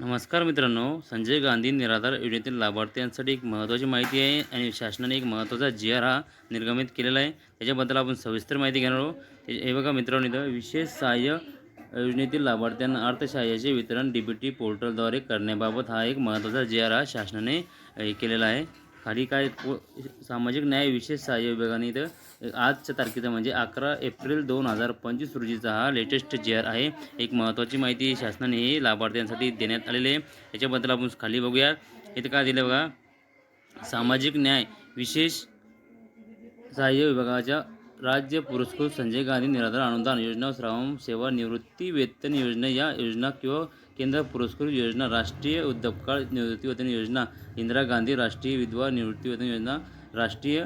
नमस्कार मित्रांनो संजय गांधी निराधार योजनेतील लाभार्थ्यांसाठी एक महत्त्वाची माहिती आहे आणि शासनाने एक महत्त्वाचा जी आर हा निर्गमित केलेला आहे. त्याच्याबद्दल आपण सविस्तर माहिती घेणार आहोत. हे बघा मित्रांनो इथं विशेष सहाय्य योजनेतील लाभार्थ्यांना अर्थसहाय्याचे वितरण डी बी टी पोर्टलद्वारे करण्याबाबत हा एक महत्त्वाचा जी आर हा शासनाने केलेला आहे. खाली काय सामाजिक न्याय विशेष सहाय्य विभागाने इथं आजच्या तारखेचा म्हणजे अकरा एप्रिल दोन हजार पंचवीस रोजीचा हा लेटेस्ट जे आर आहे. एक महत्त्वाची माहिती शासनाने ही लाभार्थ्यांसाठी देण्यात आलेली आहे. याच्याबद्दल आपण खाली बघूया. इथं काय दिलं बघा? सामाजिक न्याय विशेष सहाय्य विभागाच्या राज्य पुरस्कृत संजय गांधी निराधार अनुदान योजना श्रावण सेवा निवृत्ती वेतन योजना या योजना किंवा केंद्र पुरस्कृत योजना राष्ट्रीय उद्योगकाळ निवृत्तीवेतन योजना इंदिरा गांधी राष्ट्रीय विधवा निवृत्तीवेतन योजना राष्ट्रीय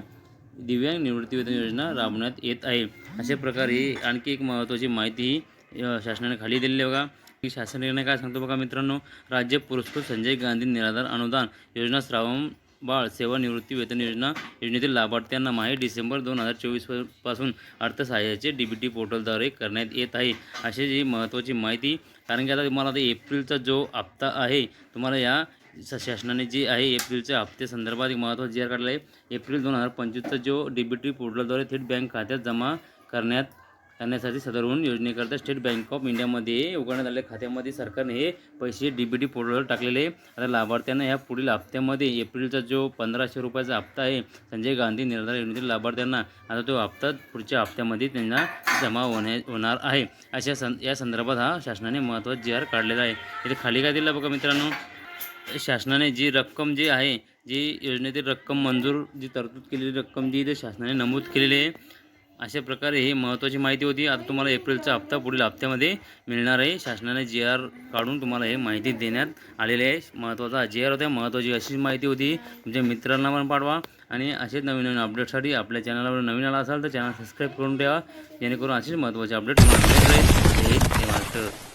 दिव्यांग निवृत्तीवेतन योजना राबवण्यात येत आहे. अशा प्रकारे आणखी एक महत्त्वाची माहिती ही शासनाने खाली दिलेली आहे बघा. की शासन निर्णय काय सांगतो बघा मित्रांनो राज्य पुरस्कृत संजय गांधी निराधार अनुदान योजना श्रावण बाळ सेवा निवृत्ती वेतन योजना योजनेतील लाभार्थ्यांना माहे डिसेंबर दोन हजार चोवीसपासून अर्थसहाय्याचे डी बी टी पोर्टलद्वारे करण्यात येत आहे. अशी जी महत्त्वाची माहिती कारण की आता तुम्हाला आता एप्रिलचा जो हप्ता आहे तुम्हाला या शासनाने जे आहे एप्रिलच्या हप्ते संदर्भात एक महत्त्वाचं जाहीर काढलं आहे. एप्रिल दोन हजार पंचवीसचा जो डी बी टी पोर्टलद्वारे थेट बँक खात्यात जमा करण्यात करण्यासाठी सदरहून योजनेकरता स्टेट बँक ऑफ इंडियामध्ये उघडण्यात आलेल्या खात्यामध्ये सरकारने हे पैसे डी बी टी पोर्टलवर टाकलेले आहे. आता लाभार्थ्यांना ह्या पुढील हप्त्यामध्ये एप्रिलचा जो पंधराशे रुपयाचा हप्ता आहे संजय गांधी निर्धार योजनेतील लाभार्थ्यांना आता तो हप्ता पुढच्या हप्त्यामध्ये त्यांना जमा होण्या होणार आहे. अशा सं या संदर्भात हा शासनाने महत्त्वाचा जी आर काढलेला आहे. इथे खाली काय दिलं बघा मित्रांनो? शासनाने जी रक्कम जी आहे जी योजनेतील रक्कम मंजूर जी तरतूद केलेली रक्कम जी इथे शासनाने नमूद केलेली आहे अशा प्रकारे ही महत्त्वाची माहिती होती. आता तुम्हाला एप्रिलचा हप्ता पुढील हप्त्यामध्ये मिळणार आहे. शासनाने जी आर काढून तुम्हाला हे माहिती देण्यात आलेली आहे. महत्त्वाचा जी आर होता महत्त्वाची अशीच माहिती होती. तुमच्या मित्रांना पण पाठवा. आणि असेच नवीन नवीन अपडेटसाठी आपल्या चॅनलवर नवीन आला असाल तर चॅनल सबस्क्राईब करून ठेवा. जेणेकरून असेच महत्त्वाचे अपडेट तुम्हाला मिळत राहील. हे महाराष्ट्र.